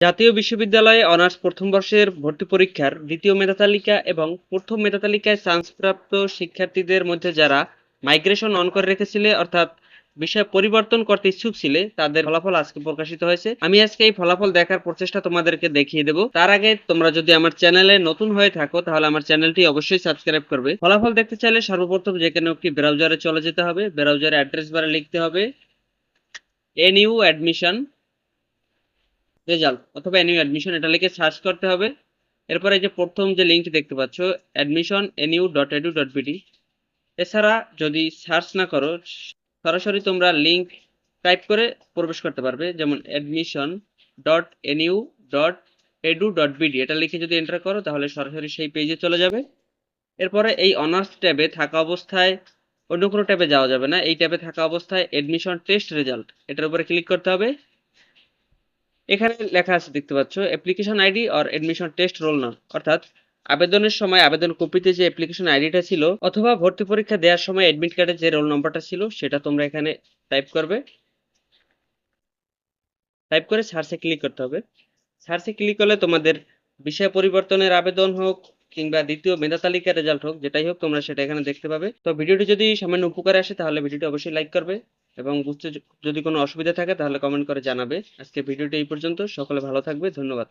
জাতীয় বিশ্ববিদ্যালয়ে অনার্স প্রথম বর্ষের ভর্তি পরীক্ষার দ্বিতীয় মেধা তালিকা এবং প্রথম মেধা তালিকায় চান্সপ্রাপ্ত শিক্ষার্থীদের মধ্যে যারা মাইগ্রেশন অন করে রেখেছিলে, অর্থাৎ বিষয় পরিবর্তন করতে ইচ্ছুক ছিলে, তাদের ফলাফল আজকে প্রকাশিত হয়েছে। আমি আজকে এই ফলাফল দেখার প্রচেষ্টা তোমাদেরকে দেখিয়ে দেব। তার আগে তোমরা যদি আমার চ্যানেলে নতুন হয়ে থাকো, তাহলে আমার চ্যানেলটি অবশ্যই সাবস্ক্রাইব করবে। ফলাফল দেখতে চাইলে সর্বপ্রথম যে কোনো একটি ব্রাউজারে চলে যেতে হবে। ব্রাউজারে অ্যাড্রেস বারে লিখতে হবে, এনইউ অ্যাডমিশন রেজাল্ট অথবা এনইউ অ্যাডমিশন এটা লিখে সার্চ করতে হবে। এরপরে যে প্রথম যে লিঙ্কটি দেখতে পাচ্ছ admission NU dot edu dot BD এছাড়া যদি সার্চ না করো, সরাসরি তোমরা লিঙ্ক টাইপ করে প্রবেশ করতে পারবে, যেমন admission dot NU dot edu dot BD এটা লিখে যদি এন্টার করো, তাহলে সরাসরি সেই পেজে চলে যাবে। এরপরে এই অনার্স ট্যাবে থাকা অবস্থায় অন্য কোনো ট্যাবে যাওয়া যাবে না। এই ট্যাবে থাকা অবস্থায় অ্যাডমিশন টেস্ট রেজাল্ট এটার উপরে ক্লিক করতে হবে। এখানে লেখা আছে, দেখতে পাচ্ছ application ID or admission test roll নাম অর্থাৎ আবেদনের সময় আবেদন কপিতে যে অ্যাপ্লিকেশন আইডিটা ছিল অথবা ভর্তি পরীক্ষা দেওয়ার সময় অ্যাডমিট কার্ডে যে রোল নম্বরটা ছিল, সেটা তোমরা এখানে টাইপ করবে। টাইপ করে সার্চে ক্লিক করতে হবে। সার্চে ক্লিক করলে তোমাদের বিষয় পরিবর্তনের আবেদন হোক কিংবা দ্বিতীয় মেধা তালিকার রেজাল্ট হোক, যেটাই হোক, তোমরা সেটা এখানে দেখতে পাবে। তো ভিডিওটি যদি সামান্য উপকারে আসে, তাহলে ভিডিওটি অবশ্যই লাইক করবে। এবং বুঝতে যদি কোনো অসুবিধা থাকে তাহলে কমেন্ট করে জানাবে। আজকে ভিডিওটি এই পর্যন্ত। সকলে ভালো থাকবে। ধন্যবাদ।